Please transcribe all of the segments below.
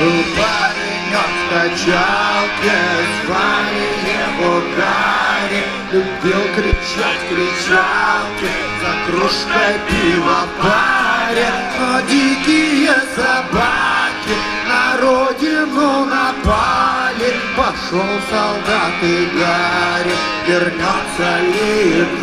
Был паренек в качалке, звали его Гарри, любил кричать кричалки за кружкой пива в баре, но дикие собаки на родину напали. Пошел солдат и Гарри, вернется ли в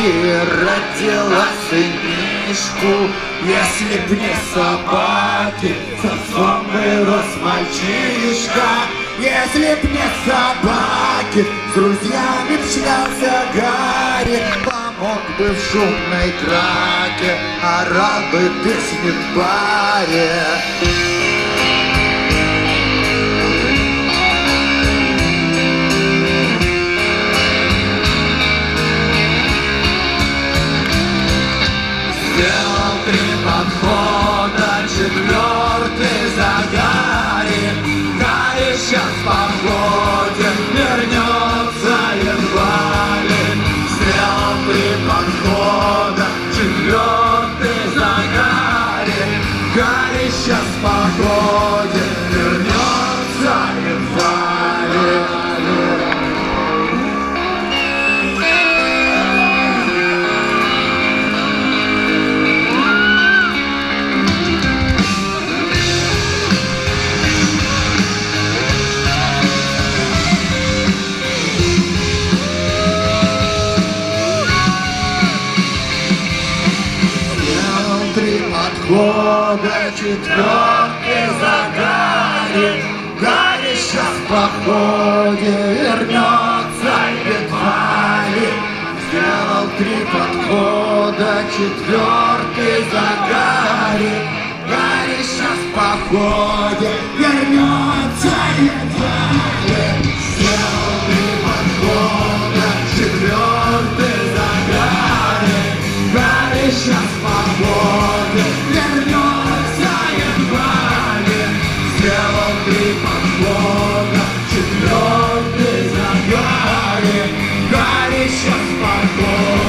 Родила сынишку Если б не собаки, с отцом вырос мальчишка. Если б не собаки, с друзьями шлялся Гарри. Помог бы в шумной драке, орал бы песни в баре Сделал три подхода, четвертый за Гарри Гарри сейчас в походе вернется едва ли Сделал три подхода, четвертый за Гарри Гарри сейчас в походе подхода, четвертый за Гарри. Сейчас в походе вернется едва ли. Сделал три подхода, четвертый за Гарри. Гарри сейчас в походе вернется Гарри сейчас походе